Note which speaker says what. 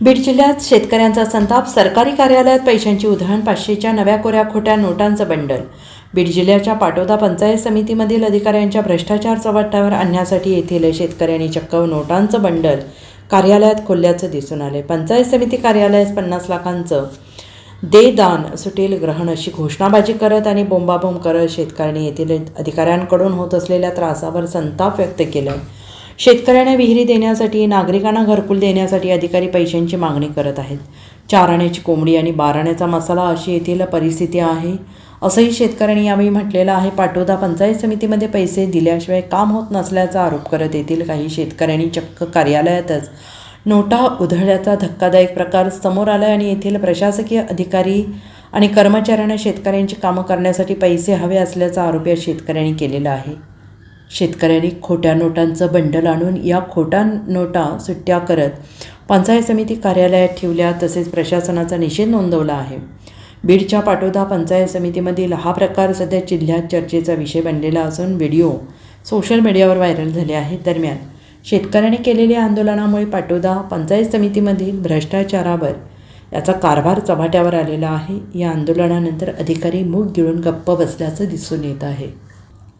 Speaker 1: बीड जिल्ह्यात शेतकऱ्यांचा संताप सरकारी कार्यालयात पैशांची उधळण पाचशेच्या नव्या कोऱ्या खोट्या नोटांचं बंडल. बीड जिल्ह्याच्या पाटोदा पंचायत समितीमधील अधिकाऱ्यांच्या भ्रष्टाचार चव्हाट्यावर आणण्यासाठी येथील शेतकऱ्यांनी चक्क नोटांचं बंडल. कार्यालयात खोलल्याचं दिसून आले पंचायत समिती कार्यालयास पन्नास लाखांचं दे दान सुटेल ग्रहण अशी घोषणाबाजी करत आणि बोंबाबोंब करत शेतकऱ्यांनी येथील अधिकाऱ्यांकडून होत असलेल्या त्रासावर संताप व्यक्त केला शेतकऱ्यांना विहिरी देण्यासाठी नागरिकांना घरकुल देण्यासाठी अधिकारी पैशांची मागणी करत आहेत. चार आण्याची कोंबडी आणि बाराण्याचा मसाला अशी येथील परिस्थिती आहे. असंही शेतकऱ्यांनी यावेळी म्हटलेलं आहे. पाटोदा पंचायत समितीमध्ये पैसे दिल्याशिवाय काम होत नसल्याचा आरोप करत येथील काही शेतकऱ्यांनी चक्क कार्यालयातच नोटा उधळल्याचा धक्कादायक प्रकार समोर आला आणि येथील प्रशासकीय अधिकारी आणि कर्मचाऱ्यांना शेतकऱ्यांची कामं करण्यासाठी पैसे हवे असल्याचा आरोप या शेतकऱ्यांनी केलेला आहे. शेतकऱ्यांनी खोट्या नोटांचं बंडल आणून या खोट्या नोटा सुट्ट्या करत पंचायत समिती कार्यालयात ठेवल्या तसेच प्रशासनाचा निषेध नोंदवला आहे. बीडच्या पाटोदा पंचायत समितीमधील हा प्रकार सध्या जिल्ह्यात चर्चेचा विषय बनलेला असून व्हिडिओ सोशल मीडियावर व्हायरल झाले आहेत. दरम्यान शेतकऱ्यांनी केलेल्या आंदोलनामुळे पाटोदा पंचायत समितीमधील भ्रष्टाचारावर याचा कारभार चव्हाट्यावर आलेला आहे. या आंदोलनानंतर अधिकारी मूग गिळून गप्प बसल्याचं दिसून येत आहे.